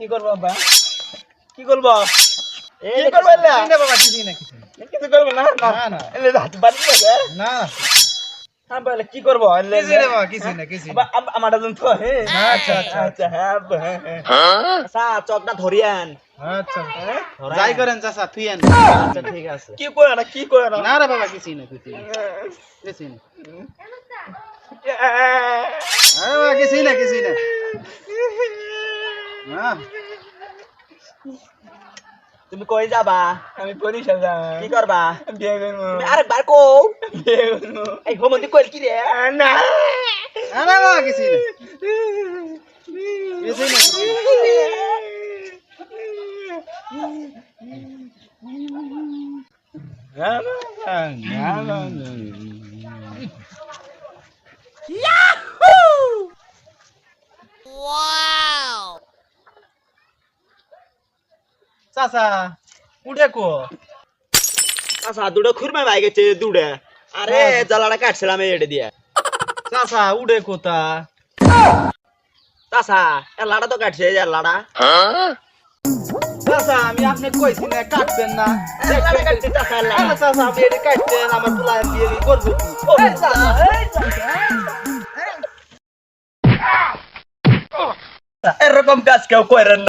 কি করব আব্বা? কি করব? কি করব না বাবা কিছুই না কিছু করব না না, না। এলে হাত বাড়ি না। হ্যাঁ বলে কি করব? কিছুই না বাবা কিছুই না কিছুই আমার জন তো আচ্ছা, আচ্ছা, আচ্ছা। হ্যাঁ হ্যাঁ, হ্যাঁ। আচ্ছা চকটা ধরিয়ান আচ্ছা। হ্যাঁ? যাই করেন চাচা তুইয়েন আচ্ছা ঠিক আছে। কি করে না কি করে না? না রে বাবা কিছুই না কিছুই না। না। কিছুই না কিছুই না। তুমি কই যাবা? আমি বরিশাল যাই। কি করবা? বিয়ে করব। আরেকবার কো বিয়ে করব। এই হোমন্দি কইল কি রে? না। আরে বাবা কিছুই না। কিছুই না। কিছুই না। চাচা উঠে কো। আচ্ছা দুটো খুরমা ভাই গেছে দুড়ে আরে জ্বালাটা কাটছিলাম এটা দিয়ে। চাচা উঠে কোথা চাচা লাড়া তো কাটছে লাড়া। চাচা আমি আপনি কইছি না কাটবেন না। চাচা চাচা এটা আমার দিয়ে করব চাচা, চাচা। এরকম কাজ কেউ করেন